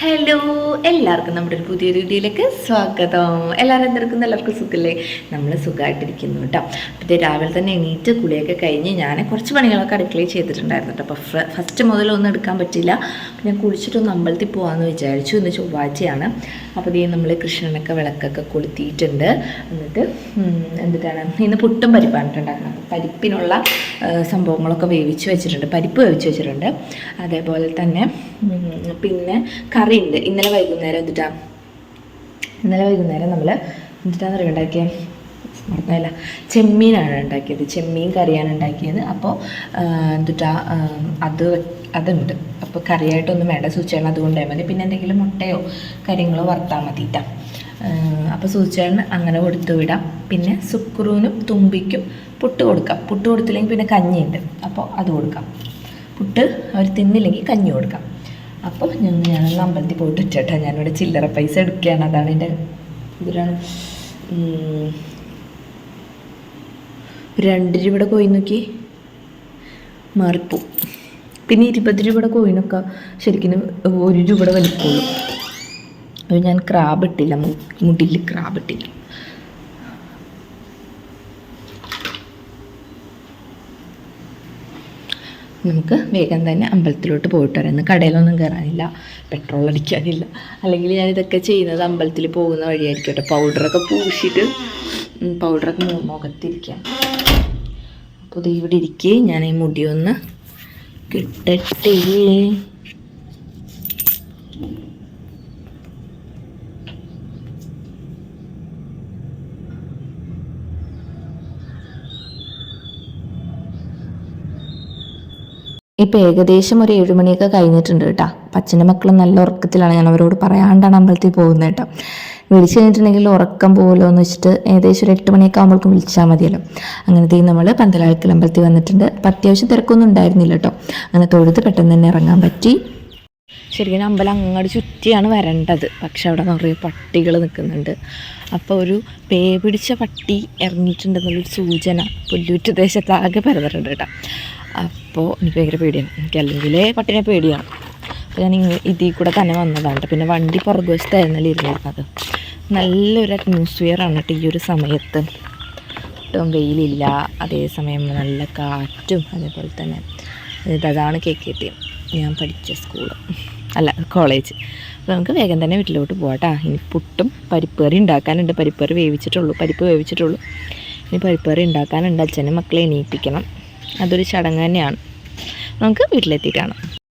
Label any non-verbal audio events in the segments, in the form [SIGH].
Hello എല്ലാവർക്കും നമ്മുടെ ഒരു പുതിയ വീഡിയോയിലേക്ക് സ്വാഗതം. എല്ലാവരും എന്തെടുക്കുന്ന? എല്ലാവർക്കും സുഖമല്ലേ നമ്മൾ സുഖമായിട്ടിരിക്കുന്നു കേട്ടോ. അപ്പോൾ രാവിലെ തന്നെ എണീറ്റ് കുളിയൊക്കെ കഴിഞ്ഞ് ഞാൻ കുറച്ച് പണികളൊക്കെ അടുക്കളയിൽ ചെയ്തിട്ടുണ്ടായിരുന്നു കേട്ടോ. അപ്പോൾ ഫസ്റ്റ് മുതലൊന്നും എടുക്കാൻ പറ്റില്ല ഞാൻ കുളിച്ചിട്ടൊന്ന് അമ്പലത്തിൽ പോകാമെന്ന് വിചാരിച്ചു. ഇന്ന് ചൊവ്വാഴ്ചയാണ്. അപ്പോൾ ഇതേ നമ്മൾ കൃഷ്ണനൊക്കെ വിളക്കൊക്കെ കൊളുത്തിയിട്ടുണ്ട്. എന്നിട്ട് എന്തിട്ടാണ്? ഇന്ന് പുട്ടും പരിപ്പാണ് ഉണ്ടാക്കുന്നത്. അപ്പോൾ പരിപ്പിനുള്ള സംഭവങ്ങളൊക്കെ വേവിച്ച് വെച്ചിട്ടുണ്ട്. പരിപ്പ് വേവിച്ച് വെച്ചിട്ടുണ്ട്. അതേപോലെ തന്നെ ഉം, കറി ഉണ്ട് ഇന്നലെ വൈകുന്നേരം എന്തിട്ടാ? ഇന്നലെ വൈകുന്നേരം നമ്മൾ എന്തിട്ടാന്ന് അറിയാം ഉണ്ടാക്കിയത് മറന്നല്ല ചെമ്മീനാണ് ഉണ്ടാക്കിയത്. ചെമ്മീൻ കറിയാണ് ഉണ്ടാക്കിയത്. അപ്പോൾ എന്തിട്ടാ അത് അതുണ്ട്. അപ്പോൾ കറിയായിട്ടൊന്നും വേണ്ട. സൂചിച്ചാണ് അതുകൊണ്ടേ മതി. പിന്നെ എന്തെങ്കിലും മുട്ടയോ കാര്യങ്ങളോ വറുത്താൽ മതിട്ടാ. അപ്പോൾ സൂചിച്ചാണ് അങ്ങനെ കൊടുത്തു വിടാം. പിന്നെ സുക്രൂനും തുമ്പിക്കും പുട്ട് കൊടുക്കാം. പുട്ട് കൊടുത്തില്ലെങ്കിൽ പിന്നെ കഞ്ഞിയുണ്ട്. അപ്പോൾ അത് കൊടുക്കാം. പുട്ട് അവർ തിന്നില്ലെങ്കിൽ കഞ്ഞി കൊടുക്കാം. അപ്പോൾ ഞങ്ങൾ ഞാനൊന്ന് അമ്പലത്തിൽ പോയിട്ട് ചേട്ടാ ഞാനിവിടെ ചില്ലറ പൈസ എടുക്കുകയാണ്. അതാണ് എന്റെ ഇതിലാണ്. രണ്ട് രൂപയുടെ കോയിൻ നോക്കി. മാറിപ്പോവും. പിന്നെ ഇരുപത് രൂപയുടെ കോയിനൊക്കെ ശരിക്കും ഒരു രൂപയുടെ വലിപ്പമുള്ളൂ അത് ഞാൻ ക്രാബ് ഇട്ടില്ല. മുട്ടിൽ ക്രാബ് ഇട്ടില്ല. നമുക്ക് വേഗം തന്നെ അമ്പലത്തിലോട്ട് പോയിട്ട് വരാം. ഇന്ന് കടയിലൊന്നും കയറാനില്ല. പെട്രോൾ അടിക്കാനില്ല. അല്ലെങ്കിൽ ഞാൻ ഇതൊക്കെ ചെയ്യുന്നത് അമ്പലത്തിൽ പോകുന്ന വഴിയായിരിക്കും കേട്ടോ. പൗഡറൊക്കെ പൂശിട്ട് പൗഡറൊക്കെ മുഖത്തിരിക്കാം. അപ്പോൾ ഇത് ഇവിടെ ഇരിക്കേ. ഞാൻ ഈ മുടിയൊന്ന് ഒന്ന് ഇപ്പോൾ ഏകദേശം ഒരു ഏഴുമണിയൊക്കെ കഴിഞ്ഞിട്ടുണ്ട് കേട്ടോ. അച്ഛന്റെ മക്കൾ നല്ല ഉറക്കത്തിലാണ്. ഞാൻ അവരോട് പറയാണ്ടാണ് അമ്പലത്തിൽ പോകുന്നത് കേട്ടോ. വിളിച്ചു കഴിഞ്ഞിട്ടുണ്ടെങ്കിൽ ഉറക്കം പോകുമല്ലോ എന്ന് വെച്ചിട്ട് ഏകദേശം ഒരു എട്ട് മണിയൊക്കെ ആകുമ്പോഴേക്കും വിളിച്ചാൽ മതിയല്ലോ. അങ്ങനത്തെ നമ്മൾ പന്തലാഴ്ക്കൽ അമ്പലത്തിൽ വന്നിട്ടുണ്ട്. അപ്പം അത്യാവശ്യം തിരക്കൊന്നും ഉണ്ടായിരുന്നില്ല കേട്ടോ. അങ്ങനെ തൊഴുത് പെട്ടെന്ന് തന്നെ ഇറങ്ങാൻ പറ്റി. ശരിക്കും അമ്പലം അങ്ങോട്ട് ചുറ്റിയാണ് വരേണ്ടത്. പക്ഷെ അവിടെ നിറയെ പട്ടികൾ നിൽക്കുന്നുണ്ട്. അപ്പോൾ ഒരു പേ പിടിച്ച പട്ടി ഇറങ്ങിയിട്ടുണ്ടെന്നുള്ളൊരു സൂചന പുല്ലൂറ്റ് ദേശത്താകെ പരന്നിട്ടുണ്ട് കേട്ടോ. അപ്പോൾ എനിക്ക് ഭയങ്കര പേടിയാണ്. എനിക്ക് അല്ലെങ്കിൽ പട്ടിനെ പേടിയാണ്. അപ്പോൾ ഞാൻ ഇങ്ങനെ ഇതിൽ കൂടെ തന്നെ വന്നതാണ്. പിന്നെ വണ്ടി പുറകുവശത്തായിരുന്നല്ലോ ഇരുന്നിരുന്നത്. നല്ലൊരു അറ്റ്മോസ്ഫിയർ ആണ് കേട്ടോ ഈ ഒരു സമയത്ത്. ഒട്ടും വെയിലില്ല. അതേസമയം നല്ല കാറ്റും അതേപോലെ തന്നെ. അതാണ് കെ കെ ടി ഞാൻ പഠിച്ച സ്കൂൾ അല്ല കോളേജ് അപ്പോൾ നമുക്ക് വേഗം തന്നെ വീട്ടിലോട്ട് പോകാം ഇനി പുട്ടും പരിപ്പേറി ഉണ്ടാക്കാനുണ്ട്. പരിപ്പേറി വേവിച്ചിട്ടുള്ളൂ. പരിപ്പ് വേവിച്ചിട്ടുള്ളൂ. ഇനി പരിപ്പേറി ഉണ്ടാക്കാനുണ്ട്. അച്ഛനും മക്കളെ എണീപ്പിക്കണം. അതൊരു ചടങ്ങ് തന്നെയാണ്. നമുക്ക് വീട്ടിലെത്തിയിട്ടാണ്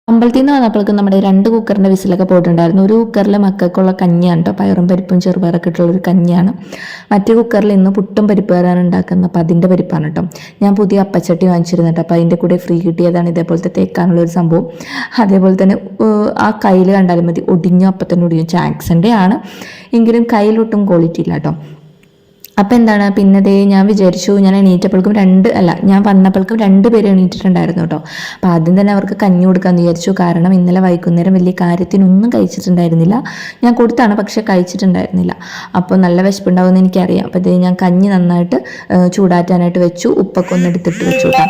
അമ്പലത്തിൽ നിന്ന് വന്നപ്പോഴേക്കും നമ്മുടെ രണ്ട് കുക്കറിന്റെ വിസിലൊക്കെ പോയിട്ടുണ്ടായിരുന്നു. ഒരു കുക്കറിൽ മക്കൾക്കുള്ള കഞ്ഞിയാണ് കേട്ടോ. പയറും പരിപ്പും ചെറുപയറൊക്കെ ഇട്ടുള്ള ഒരു കഞ്ഞിയാണ്. മറ്റേ കുക്കറിൽ ഇന്ന് പുട്ടും പരിപ്പ് കയറാൻ ഉണ്ടാക്കുന്നത്? അപ്പോൾ അതിന്റെ പരിപ്പാണ് കേട്ടോ. ഞാൻ പുതിയ അപ്പച്ചട്ടി വാങ്ങിച്ചിരുന്നു കേട്ടോ. അപ്പോൾ അതിന്റെ കൂടെ ഫ്രീ കിട്ടിയതാണ് ഇതേപോലത്തെ തേക്കാനുള്ള ഒരു സംഭവം. അതേപോലെ തന്നെ ആ കയ്യിൽ കണ്ടാലും മതി. ഒടിഞ്ഞ അപ്പം തന്നെ ഒടിഞ്ഞു. ചാക്സിന്റെ ആണ്. എങ്കിലും കയ്യിലൊട്ടും ക്വാളിറ്റി ഇല്ല കേട്ടോ. അപ്പം എന്താണ്? പിന്നെ ദേ ഞാൻ വിചാരിച്ചു ഞാൻ എണീറ്റപ്പോഴേക്കും രണ്ട് അല്ല ഞാൻ വന്നപ്പോഴേക്കും രണ്ട് പേര് എണീറ്റിട്ടുണ്ടായിരുന്നു കേട്ടോ അപ്പോൾ ആദ്യം തന്നെ അവർക്ക് കഞ്ഞി കൊടുക്കാൻ വിചാരിച്ചു. കാരണം ഇന്നലെ വൈകുന്നേരം വലിയ കാര്യത്തിനൊന്നും കഴിച്ചിട്ടുണ്ടായിരുന്നില്ല. ഞാൻ കൊടുത്താണ് പക്ഷേ കഴിച്ചിട്ടുണ്ടായിരുന്നില്ല. അപ്പോൾ നല്ല വിശപ്പുണ്ടാവുമെന്ന് എനിക്കറിയാം. അപ്പോൾ ഞാൻ കഞ്ഞി നന്നായിട്ട് ചൂടാറ്റാനായിട്ട് വെച്ചു. ഉപ്പൊക്കെ ഒന്ന് എടുത്തിട്ട് വെച്ചു കേട്ടോ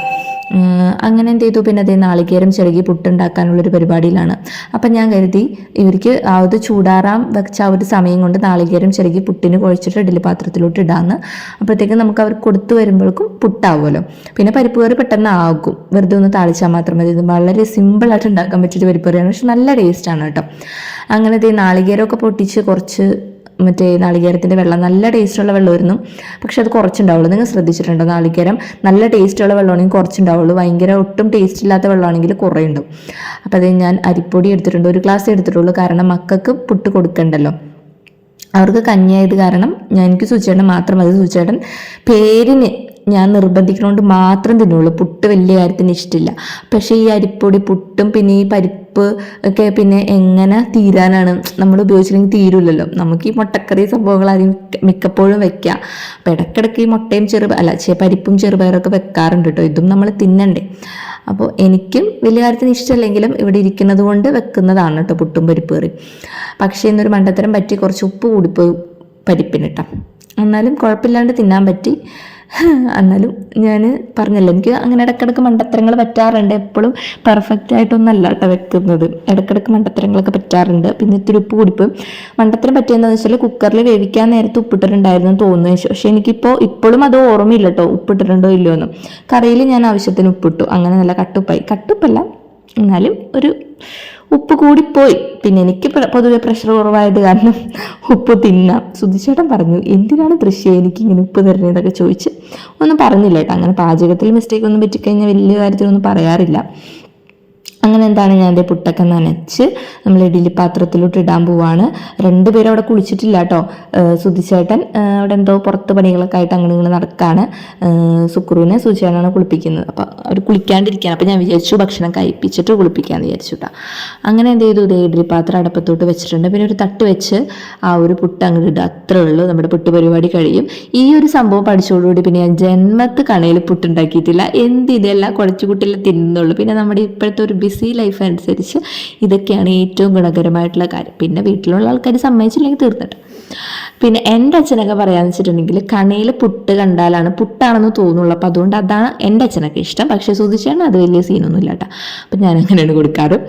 അങ്ങനെ എന്ത് ചെയ്തു? പിന്നെ അതേ നാളികേരം ചെറുകി പുട്ടുണ്ടാക്കാനുള്ള ഒരു പരിപാടിയിലാണ്. അപ്പം ഞാൻ കരുതി ഇവർക്ക് ആ ഒരു ചൂടാറാൻ വെച്ച ആ ഒരു സമയം കൊണ്ട് നാളികേരം ചിറകി പുട്ടിന് കുഴച്ചിട്ട് ഇഡലി പാത്രത്തിലോട്ട് ഇടാമെന്ന് അപ്പോഴത്തേക്കും നമുക്ക് അവർക്ക് കൊടുത്തു വരുമ്പോഴേക്കും പുട്ടാവുമല്ലോ. പിന്നെ പരിപ്പ് കറി പെട്ടെന്ന് ആകും വെറുതെ ഒന്ന് താളിച്ചാൽ മാത്രം മതി. ഇത് വളരെ സിമ്പിളായിട്ട് ഉണ്ടാക്കാൻ പറ്റിയൊരു പരിപ്പ് കറിയാണ്. പക്ഷെ നല്ല ടേസ്റ്റാണ് കേട്ടോ. അങ്ങനെ ദേ നാളികേരമൊക്കെ പൊട്ടിച്ച് കുറച്ച് മറ്റേ നാളികേരത്തിന്റെ വെള്ളം നല്ല ടേസ്റ്റുള്ള വെള്ളമായിരുന്നു. പക്ഷെ അത് കുറച്ചുണ്ടാവുള്ളൂ. നിങ്ങൾ ശ്രദ്ധിച്ചിട്ടുണ്ടോ നാളികേരം? നല്ല ടേസ്റ്റുള്ള വെള്ളമാണെങ്കിൽ കുറച്ചുണ്ടാവുള്ളൂ. ഭയങ്കര ഒട്ടും ടേസ്റ്റ് ഇല്ലാത്ത വെള്ളമാണെങ്കിൽ കുറേ ഉണ്ടാവും അപ്പോൾ അത് ഞാൻ അരിപ്പൊടി എടുത്തിട്ടുണ്ട്. ഒരു ഗ്ലാസ് എടുത്തിട്ടുള്ളൂ. കാരണം മക്കൾക്ക് പുട്ട് കൊടുക്കണ്ടല്ലോ. അവർക്ക് കഞ്ഞിയായത് കാരണം ഞാൻ എനിക്ക് സുചേട്ടൻ മാത്രം മതി. സുചേട്ടൻ പേരിന് ഞാൻ നിർബന്ധിക്കുന്നതുകൊണ്ട് മാത്രം തിന്നുള്ളൂ. പുട്ട് വലിയ കാര്യത്തിന് ഇഷ്ടമില്ല പക്ഷേ ഈ അരിപ്പൊടി പുട്ടും പിന്നെ ഈ പരിപ്പ് ഒക്കെ പിന്നെ എങ്ങനെ തീരാനാണ് നമ്മൾ ഉപയോഗിച്ചില്ലെങ്കിൽ തീരുമല്ലോ നമുക്ക് ഈ മുട്ടക്കറി സംഭവങ്ങൾ ആദ്യം മിക്കപ്പോഴും വെക്കാം അപ്പം ഇടയ്ക്കിടയ്ക്ക് ഈ മുട്ടയും ചെറുപ അല്ല പരിപ്പും ചെറുപയറൊക്കെ വെക്കാറുണ്ട് കേട്ടോ ഇതും നമ്മൾ തിന്നണ്ടേ. അപ്പോൾ എനിക്കും വലിയ കാര്യത്തിന് ഇഷ്ടമല്ലെങ്കിലും ഇവിടെ ഇരിക്കുന്നത് കൊണ്ട് വെക്കുന്നതാണ് കേട്ടോ പുട്ടും പരിപ്പ് കറി. പക്ഷേ ഇന്നൊരു മണ്ടത്തരം പറ്റി കുറച്ച് ഉപ്പ് കൂടിപ്പോയി കേട്ടോ എന്നാലും കുഴപ്പമില്ലാണ്ട് തിന്നാൻ പറ്റി. [LAUGHS] എന്നാലും ഞാൻ പറഞ്ഞല്ലോ എനിക്ക് അങ്ങനെ ഇടയ്ക്കിടയ്ക്ക് മണ്ടത്തരങ്ങൾ പറ്റാറുണ്ട്. എപ്പോഴും പെർഫെക്റ്റ് ആയിട്ടൊന്നല്ല കേട്ടോ വെക്കുന്നത്. ഇടയ്ക്കിടയ്ക്ക് മണ്ടത്തരങ്ങളൊക്കെ പറ്റാറുണ്ട്. പിന്നെ ഇത്തിരി ഉപ്പ് കുടിപ്പ്. മണ്ടത്തരം പറ്റിയെന്ന് വെച്ചാൽ കുക്കറിൽ വേവിക്കാൻ നേരത്തെ ഉപ്പിട്ടിട്ടുണ്ടായിരുന്നു തോന്നുന്നു പക്ഷെ എനിക്കിപ്പോൾ ഇപ്പോഴും അത് ഓർമ്മയില്ല കേട്ടോ ഉപ്പിട്ടിട്ടുണ്ടോ ഇല്ലയോ എന്ന് കറിയിൽ ഞാൻ ആവശ്യത്തിന് ഉപ്പിട്ടു. അങ്ങനെ നല്ല കട്ടുപ്പായി. കട്ടുപ്പല്ല എന്നാലും ഒരു ഉപ്പ് കൂടിപ്പോയി. പിന്നെ എനിക്ക് പൊതുവെ പ്രഷർ കുറവായത് കാരണം ഉപ്പ് തിന്നാം. സുധിച്ചേട്ടൻ പറഞ്ഞു എന്തിനാണ് ദൃശ്യം എനിക്ക് ഇങ്ങനെ ഉപ്പ് തരുന്നതൊക്കെ ചോദിച്ച്. ഒന്നും പറഞ്ഞില്ല കേട്ടോ. അങ്ങനെ പാചകത്തിൽ മിസ്റ്റേക്ക് ഒന്നും പറ്റിക്കഴിഞ്ഞാൽ വലിയ കാര്യത്തിലൊന്നും പറയാറില്ല. അങ്ങനെ എന്താണ് ഞാൻ എന്റെ പുട്ടൊക്കെ നനച്ച് നമ്മൾ ഇഡ്ഡലി പാത്രത്തിലോട്ട് ഇടാൻ പോവാണ്. രണ്ടുപേരും അവിടെ കുളിച്ചിട്ടില്ല കേട്ടോ. സുധിച്ചേട്ടൻ അവിടെ എന്തോ പുറത്ത് പണികളൊക്കെ ആയിട്ട് അങ്ങനെ ഇങ്ങനെ നടക്കാണ്. സുക്രുവിനെ സുധിച്ചേട്ടനാണ് കുളിപ്പിക്കുന്നത്. അപ്പോൾ അവർ കുളിക്കാണ്ടിരിക്കുകയാണ് അപ്പോൾ ഞാൻ വിചാരിച്ചു ഭക്ഷണം കഴിപ്പിച്ചിട്ട് കുളിപ്പിക്കാമെന്ന് വിചാരിച്ചു കേട്ടോ അങ്ങനെ എന്ത് ചെയ്തു? ഇതേ ഇഡ്ഡലി പാത്രം അടപ്പത്തോട്ട് വെച്ചിട്ടുണ്ട്. പിന്നെ ഒരു തട്ട് വെച്ച് ആ ഒരു പുട്ട് അങ്ങോട്ട് ഇടുക അത്രേ ഉള്ളൂ. നമ്മുടെ പുട്ട് പരിപാടി കഴിയും. ഈ ഒരു സംഭവം പഠിച്ചോടുകൂടി പിന്നെ ഞാൻ ജന്മത്ത് കണയിൽ പുട്ടുണ്ടാക്കിയിട്ടില്ല. എന്ത് ഇതെല്ലാം കുഴച്ചുകുട്ടിയിൽ തിന്നുള്ളൂ പിന്നെ നമ്മുടെ ഇപ്പോഴത്തെ ഒരു ബിസി ലൈഫ് അനുസരിച്ച് ഇതൊക്കെയാണ് ഏറ്റവും ഗുണകരമായിട്ടുള്ള കാര്യം. പിന്നെ വീട്ടിലുള്ള ആൾക്കാർ സമ്മതിച്ചില്ലെങ്കിൽ തീർന്നിട്ട്. പിന്നെ എന്റെ അച്ഛനൊക്കെ പറയാന്ന് വെച്ചിട്ടുണ്ടെങ്കിൽ കണയിൽ പുട്ട് കണ്ടാലാണ് പുട്ടാണെന്ന് തോന്നുള്ളൂ. അപ്പോൾ അതുകൊണ്ട് അതാണ് എന്റെ അച്ഛനൊക്കെ ഇഷ്ടം. പക്ഷേ സൂചിച്ചാണ് അത് വലിയ സീനൊന്നുമില്ല കേട്ടോ. അപ്പം ഞാൻ അങ്ങനെയാണ് കൊടുക്കാറ്.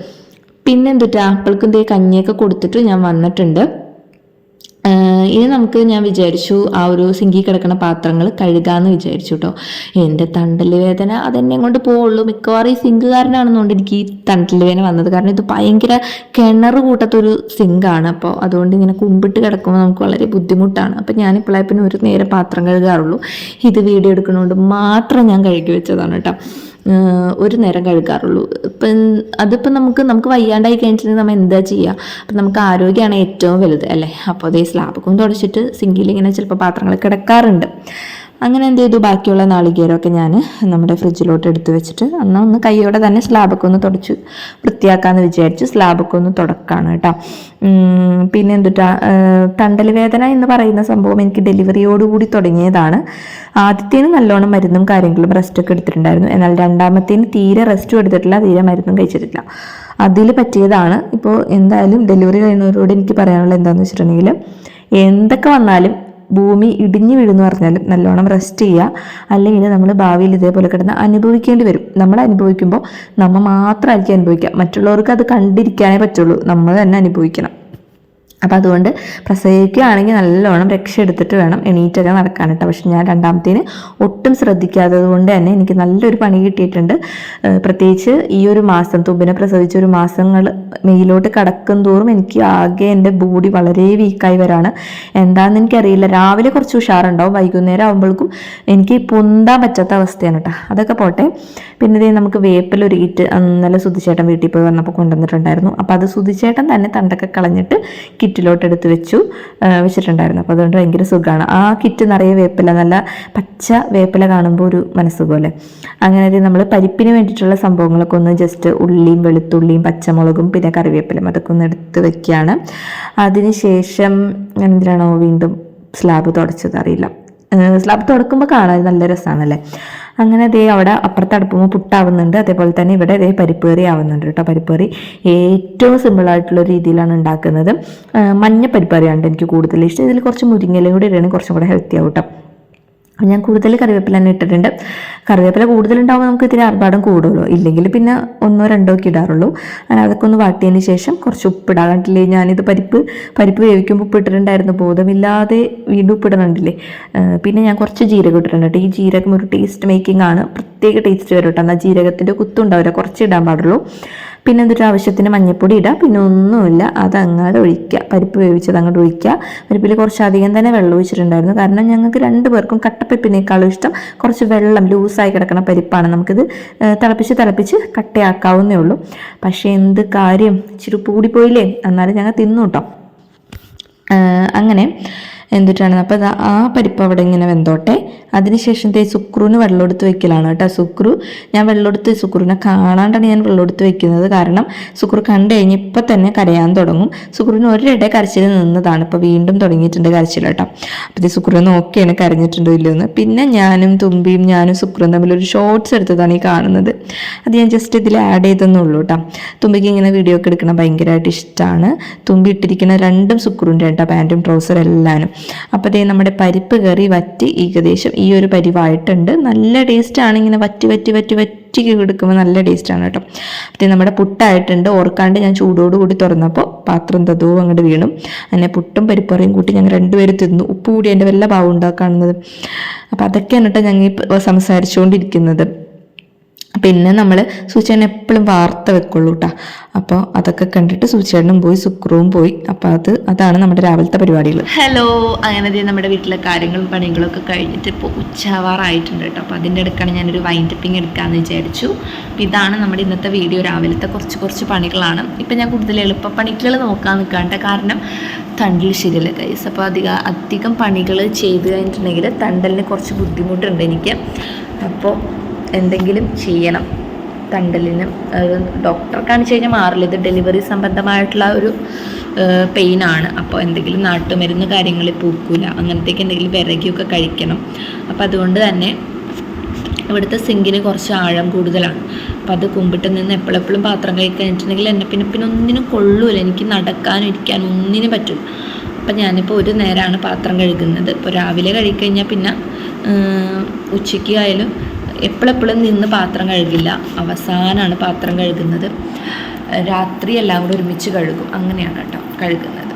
പിന്നെ എന്തുട്ടാ അപ്പോൾക്കും ദേ കഞ്ഞിയൊക്കെ കൊടുത്തിട്ട് ഞാൻ വന്നിട്ടുണ്ട്. ഇനി നമുക്ക് ഞാൻ വിചാരിച്ചു ആ ഒരു സിങ്കി കിടക്കുന്ന പാത്രങ്ങൾ കഴുകാമെന്ന് വിചാരിച്ചു കേട്ടോ എന്റെ തണ്ടൽ വേദന അതെന്നെ കൊണ്ട് പോവുള്ളൂ. മിക്കവാറും ഈ സിങ്ക് കാരനാണെന്നുകൊണ്ട് എനിക്ക് ഈ തണ്ടൽ വേദന വന്നത്. കാരണം ഇത് ഭയങ്കര കിണർ കൂട്ടത്തൊരു സിങ്കാണ്. അപ്പോൾ അതുകൊണ്ട് ഇങ്ങനെ കുമ്പിട്ട് കിടക്കുമ്പോൾ നമുക്ക് വളരെ ബുദ്ധിമുട്ടാണ്. അപ്പോൾ ഞാനിപ്പോഴായി പിന്നെ ഒരു നേരെ പാത്രം കഴുകാറുള്ളൂ. ഇത് വീഡിയോ എടുക്കുന്നതുകൊണ്ട് മാത്രം ഞാൻ കഴുകി വെച്ചതാണ് കേട്ടോ ഒരു നേരം കഴുകാറുള്ളൂ. ഇപ്പം അതിപ്പോൾ നമുക്ക് നമുക്ക് വയ്യാണ്ടായി കഴിഞ്ഞിട്ടുണ്ടെങ്കിൽ നമ്മൾ എന്താ ചെയ്യുക? അപ്പം നമുക്ക് ആരോഗ്യമാണ് ഏറ്റവും വലുത് അല്ലേ? അപ്പോൾ അതേ സ്ലാബൊക്കെ തുടച്ചിട്ട് സിങ്കിലിങ്ങനെ ചിലപ്പോൾ പാത്രങ്ങൾ കിടക്കാറുണ്ട്. അങ്ങനെ എന്ത് ചെയ്തു? ബാക്കിയുള്ള നാളികേരമൊക്കെ ഞാൻ നമ്മുടെ ഫ്രിഡ്ജിലോട്ട് എടുത്തു വെച്ചിട്ട് അന്ന് ഒന്ന് കൈയോടെ തന്നെ സ്ലാബൊക്കെ ഒന്ന് തുടച്ച് വൃത്തിയാക്കാമെന്ന് വിചാരിച്ച് സ്ലാബൊക്കെ ഒന്ന് തുടക്കാണ് കേട്ടോ. പിന്നെ എന്തുട്ടാ തണ്ടൽ വേദന എന്ന് പറയുന്ന സംഭവം എനിക്ക് ഡെലിവറിയോടുകൂടി തുടങ്ങിയതാണ്. ആദ്യത്തേന് നല്ലോണം മരുന്നും കാര്യങ്ങളും റെസ്റ്റൊക്കെ എടുത്തിട്ടുണ്ടായിരുന്നു. എന്നാൽ രണ്ടാമത്തേന് തീരെ റെസ്റ്റും എടുത്തിട്ടില്ല തീരെ മരുന്നും കഴിച്ചിട്ടില്ല. അതിൽ പറ്റിയതാണ്. ഇപ്പോൾ എന്തായാലും ഡെലിവറി കഴിയുന്നവരോട് എനിക്ക് പറയാനുള്ളത് എന്താണെന്ന് വെച്ചിട്ടുണ്ടെങ്കിൽ എന്തൊക്കെ വന്നാലും ഭൂമി ഇടിഞ്ഞു വീഴുന്നു പറഞ്ഞാലും നല്ലോണം റെസ്റ്റ് ചെയ്യുക. അല്ലെങ്കിൽ നമ്മൾ ഭാവിയിൽ ഇതേപോലെ കിടന്ന് അനുഭവിക്കേണ്ടി വരും. നമ്മൾ അനുഭവിക്കുമ്പോൾ നമ്മൾ മാത്രമായിരിക്കും അനുഭവിക്കുക. മറ്റുള്ളവർക്ക് അത് കണ്ടിരിക്കാനേ പറ്റുള്ളൂ. നമ്മൾ തന്നെ അനുഭവിക്കണം. അപ്പം അതുകൊണ്ട് പ്രസവിക്കുകയാണെങ്കിൽ നല്ലോണം രക്ഷ എടുത്തിട്ട് വേണം എണീറ്റൊക്കെ നടക്കാൻ കേട്ടോ പക്ഷെ ഞാൻ രണ്ടാമത്തേന് ഒട്ടും ശ്രദ്ധിക്കാത്തത് കൊണ്ട് തന്നെ എനിക്ക് നല്ലൊരു പണി കിട്ടിയിട്ടുണ്ട്. പ്രത്യേകിച്ച് ഈ ഒരു മാസം തുമ്പിനെ പ്രസവിച്ച ഒരു മാസങ്ങൾ മെയിലോട്ട് കടക്കും തോറും എനിക്ക് ആകെ എന്റെ ബോഡി വളരെ വീക്കായി വരാണ്. എന്താണെന്ന് എനിക്കറിയില്ല. രാവിലെ കുറച്ച് ഉഷാറുണ്ടാവും. വൈകുന്നേരം ആകുമ്പോഴേക്കും എനിക്ക് പൊന്താൻ പറ്റാത്ത അവസ്ഥയാണ് കേട്ടോ. അതൊക്കെ പോട്ടെ. പിന്നെ ഇതേ നമുക്ക് വേപ്പിൽ ഒരു ഇന്നലെ സുധിച്ചേട്ടൻ വീട്ടിൽ പോയി വന്നപ്പോൾ കൊണ്ടുവന്നിട്ടുണ്ടായിരുന്നു. അപ്പോൾ അത് സുധിച്ചേട്ടൻ തന്നെ തണ്ടൊക്കെ കളഞ്ഞിട്ട് കിറ്റിലോട്ട് എടുത്ത് വെച്ചു വെച്ചിട്ടുണ്ടായിരുന്നു. അപ്പോൾ അതുകൊണ്ട് ഭയങ്കര സുഖമാണ്. ആ കിറ്റ് നിറയെ വേപ്പില നല്ല പച്ച വേപ്പില കാണുമ്പോൾ ഒരു മനസ്സുപോലെ. അങ്ങനെ നമ്മൾ പരിപ്പിന് വേണ്ടിയിട്ടുള്ള സംഭവങ്ങളൊക്കെ ഒന്ന് ജസ്റ്റ് ഉള്ളിയും വെളുത്തുള്ളിയും പച്ചമുളകും പിന്നെ കറിവേപ്പിലും അതൊക്കെ ഒന്ന് എടുത്ത് വെക്കുകയാണ്. അതിനുശേഷം എന്തിനാണോ വീണ്ടും സ്ലാബ് തുടച്ചത് അറിയില്ല. സ്ലാബ് തുടക്കുമ്പോൾ കാണാൻ നല്ല രസമാണല്ലേ? അങ്ങനെ ദേ അവിടെ അപ്പുറത്ത് അടുപ്പുമ്പോൾ പുട്ടാവുന്നുണ്ട്. അതേപോലെ തന്നെ ഇവിടെ ഇതേ പരിപ്പേറി ആവുന്നുണ്ട് കേട്ടോ. പരിപ്പേറി ഏറ്റവും സിമ്പിളായിട്ടുള്ള രീതിയിലാണ് ഉണ്ടാക്കുന്നത്. മഞ്ഞ പരിപ്പേറിയാണ് എനിക്ക് കൂടുതൽ ഇഷ്ടം. ഇതിൽ കുറച്ച് മുരിങ്ങയിലും കൂടി ഇടുകയാണെങ്കിൽ കുറച്ചും കൂടെ ഹെൽത്തി ആവും കേട്ടോ. അപ്പം ഞാൻ കൂടുതൽ കറിവേപ്പില തന്നെ ഇട്ടിട്ടുണ്ട്. കറിവേപ്പില കൂടുതലുണ്ടാകുമ്പോൾ നമുക്ക് ഇത്തിരി ആർഭാടം കൂടുമല്ലോ ഇല്ലെങ്കിൽ പിന്നെ ഒന്നോ രണ്ടോ ഒക്കെ ഇടാറുള്ളൂ. അങ്ങനെ അതൊക്കെ ഒന്ന് വാട്ടിയതിന് ശേഷം കുറച്ച് ഉപ്പിടാൻ കണ്ടില്ലേ ഞാനിത് പരിപ്പ് പരിപ്പ് വേവിക്കുമ്പോൾ ഉപ്പിട്ടിട്ടുണ്ടായിരുന്നു ബോധമില്ലാതെ വീണ്ടും ഉപ്പിടുന്നുണ്ടല്ലേ പിന്നെ ഞാൻ കുറച്ച് ജീരകം ഇട്ടിട്ടുണ്ട്. ഈ ജീരകം ഒരു ടേസ്റ്റ് മേക്കിംഗ് ആണ്. പ്രത്യേക ടേസ്റ്റ് വരും കേട്ടോ. എന്നാൽ ജീരകത്തിന്റെ കുത്തുണ്ടാവില്ല കുറച്ച് ഇടാൻ പാടുള്ളൂ. പിന്നെ എന്നിട്ട് ആവശ്യത്തിന് മഞ്ഞൾപ്പൊടി ഇടുക പിന്നെ ഒന്നുമില്ല. അത് അങ്ങോട്ട് ഒഴിക്കുക. പരിപ്പ് വേവിച്ചത് അങ്ങോട്ട് ഒഴിക്കുക. പരിപ്പിൽ കുറച്ചധികം തന്നെ വെള്ളം ഒഴിച്ചിട്ടുണ്ടായിരുന്നു. കാരണം ഞങ്ങൾക്ക് രണ്ട് പേർക്കും കട്ടപ്പരിപ്പിനേക്കാളും ഇഷ്ടം കുറച്ച് വെള്ളം ലൂസായി കിടക്കുന്ന പരിപ്പാണ്. നമുക്കിത് തിളപ്പിച്ച് തിളപ്പിച്ച് കട്ടയാക്കാവുന്നേ ഉള്ളൂ. പക്ഷേ എന്ത് കാര്യം. ഇച്ചിരി കൂടിപ്പോയില്ലേ എന്നാലും ഞങ്ങൾ തിന്നു കേട്ടോ. അങ്ങനെ എന്തിട്ടാണ്? അപ്പോൾ ആ പരിപ്പ് അവിടെ ഇങ്ങനെ വെന്തോട്ടെ. അതിനുശേഷം തേ സുക്രുവിന് വെള്ളമെടുത്ത് വെക്കലാണ് കേട്ടോ സുക്രു. ഞാൻ വെള്ളമെടുത്ത് സുക്രുവിനെ കാണാണ്ടാണ് ഞാൻ വെള്ളമെടുത്ത് വെക്കുന്നത്. കാരണം സുക്രു കണ്ടു കഴിഞ്ഞ് ഇപ്പം തന്നെ കരയാൻ തുടങ്ങും. സുക്രുവിന് ഒരിടെ കരച്ചിൽ നിന്നതാണ്. ഇപ്പോൾ വീണ്ടും തുടങ്ങിയിട്ടുണ്ട് കരച്ചിൽ കേട്ടോ. അപ്പോൾ ഇത് സുക്രു നോക്കിയാണ് കരഞ്ഞിട്ടുണ്ടോ ഇല്ലയെന്ന് പിന്നെ ഞാനും തുമ്പിയും ഞാനും സുക്രുവും തമ്മിൽ ഒരു ഷോർട്സ് എടുത്തതാണ് ഈ കാണുന്നത്. അത് ഞാൻ ജസ്റ്റ് ഇതിൽ ആഡ് ചെയ്തെന്നുള്ളൂ കേട്ടോ. തുമ്പിക്ക് ഇങ്ങനെ വീഡിയോ ഒക്കെ എടുക്കണം ഭയങ്കരമായിട്ട് ഇഷ്ടമാണ് തുമ്പി ഇട്ടിരിക്കുന്ന രണ്ടും സുക്രുവിന്റെ കേട്ടോ. പാന്റും ട്രൗസർ എല്ലാനും അപ്പോൾ ദേ നമ്മുടെ പരിപ്പ് കറി വറ്റി ഏകദേശം ഈ ഒരു പരിവായിട്ടുണ്ട്. നല്ല ടേസ്റ്റാണ് ഇങ്ങനെ വറ്റി വറ്റി വറ്റി വറ്റി കൊടുക്കുമ്പോൾ നല്ല ടേസ്റ്റാണ് കേട്ടോ. അപ്പോൾ നമ്മുടെ പുട്ടായിട്ടുണ്ട്. ഓർക്കാണ്ട് ഞാൻ ചൂടോട് കൂടി തുറന്നപ്പോൾ പാത്രം തതുവും അങ്ങോട്ട് വീണു. അങ്ങനെ പുട്ടും പരിപ്പറയും കൂട്ടി ഞങ്ങൾ രണ്ടുപേരും തിന്നു. ഉപ്പ് കൂടി എന്റെ വല്ല ഭാവം ഉണ്ടാക്കാണുന്നത്. അപ്പോൾ അതൊക്കെയാണ് കേട്ടോ ഞങ്ങൾ സംസാരിച്ചുകൊണ്ടിരിക്കുന്നത് പിന്നെ നമ്മൾ സൂചേട്ടൻ എപ്പോഴും വാർത്ത വെക്കുള്ളൂ കേട്ടോ അപ്പോൾ അതൊക്കെ കണ്ടിട്ട് സൂചേട്ടനും പോയി സുക്രവും പോയി. അപ്പോൾ അത് അതാണ് നമ്മുടെ രാവിലത്തെ പരിപാടികൾ ഹലോ അങ്ങനെ നമ്മുടെ വീട്ടിലെ കാര്യങ്ങളും പണികളൊക്കെ കഴിഞ്ഞിട്ട് ഇപ്പോൾ ഉച്ചാവാറായിട്ടുണ്ട് കേട്ടോ അപ്പോൾ അതിന്റെ ഇടയ്ക്കാണ് ഞാനൊരു വൈൻഡപ്പിംഗ് എടുക്കാമെന്ന് വിചാരിച്ചു. ഇതാണ് നമ്മുടെ ഇന്നത്തെ വീഡിയോ രാവിലത്തെ കുറച്ച് കുറച്ച് പണികളാണ്. ഇപ്പം ഞാൻ കൂടുതൽ എളുപ്പപ്പണികൾ നോക്കാൻ നിൽക്കാണ്ട് കാരണം തണ്ടിൽ ശരിയല്ല കൈസ് അപ്പോൾ അധികം അധികം പണികൾ ചെയ്ത് കഴിഞ്ഞിട്ടുണ്ടെങ്കിൽ തണ്ടലിന് കുറച്ച് ബുദ്ധിമുട്ടുണ്ട് എനിക്ക്. അപ്പോൾ എന്തെങ്കിലും ചെയ്യണം. തണ്ടലിന് ഡോക്ടറെ കാണിച്ചു കഴിഞ്ഞാൽ മാറില്ല. ഇത് ഡെലിവറി സംബന്ധമായിട്ടുള്ള ഒരു പെയിനാണ് അപ്പോൾ എന്തെങ്കിലും നാട്ടുമരുന്ന് കാര്യങ്ങളിൽ പൂക്കൂല. അങ്ങനത്തേക്ക് എന്തെങ്കിലും വിറകിയൊക്കെ കഴിക്കണം. അപ്പോൾ അതുകൊണ്ട് തന്നെ ഇവിടുത്തെ സിങ്കിന് കുറച്ച് ആഴം കൂടുതലാണ്. അപ്പോൾ അത് കുമ്പിട്ട് നിന്ന് എപ്പോഴെപ്പോഴും പാത്രം കഴിക്കാനിട്ടുണ്ടെങ്കിൽ എന്നെ പിന്നെ പിന്നെ ഒന്നിനും കൊള്ളൂല. എനിക്ക് നടക്കാനും ഇരിക്കാനും ഒന്നിനും പറ്റില്ല അപ്പം ഞാനിപ്പോൾ ഒരു നേരമാണ് പാത്രം കഴുകുന്നത്. ഇപ്പോൾ രാവിലെ കഴിക്കഴിഞ്ഞാൽ പിന്നെ ഉച്ചയ്ക്ക് ആയാലും എപ്പോഴെപ്പോഴും നിന്ന് പാത്രം കഴുകില്ല. അവസാനമാണ് പാത്രം കഴുകുന്നത്. രാത്രി എല്ലാം കൂടെ ഒരുമിച്ച് കഴുകും. അങ്ങനെയാണ് കേട്ടോ കഴുകുന്നത്.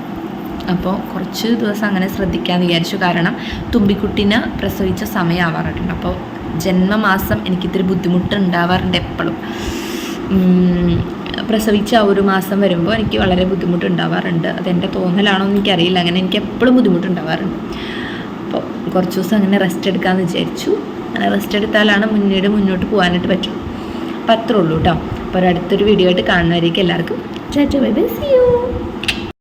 അപ്പോൾ കുറച്ച് ദിവസം അങ്ങനെ ശ്രദ്ധിക്കാൻ വിചാരിച്ചു. കാരണം തുമ്പിക്കുട്ടിനെ പ്രസവിച്ച സമയമാവാറുണ്ട് അപ്പോൾ ജന്മമാസം എനിക്കിത്തിരി ബുദ്ധിമുട്ട് ഉണ്ടാവാറുണ്ട് എപ്പോഴും പ്രസവിച്ച ആ ഒരു മാസം വരുമ്പോൾ എനിക്ക് വളരെ ബുദ്ധിമുട്ടുണ്ടാവാറുണ്ട്. അതെന്റെ തോന്നലാണോ എന്ന് എനിക്കറിയില്ല. അങ്ങനെ എനിക്ക് എപ്പോഴും ബുദ്ധിമുട്ടുണ്ടാവാറുണ്ട്. അപ്പോൾ കുറച്ച് ദിവസം അങ്ങനെ റെസ്റ്റ് എടുക്കാമെന്ന് വിചാരിച്ചു. അങ്ങനെ റെസ്റ്റ് എടുത്താലാണ് മുന്നീട് മുന്നോട്ട് പോകാനായിട്ട് പറ്റും. അപ്പോൾ അത്രേ ഉള്ളൂ കേട്ടോ അപ്പോൾ അടുത്തൊരു വീഡിയോ ആയിട്ട് കാണുന്നവരേക്കും എല്ലാവർക്കും. ചാറ്റ ബൈ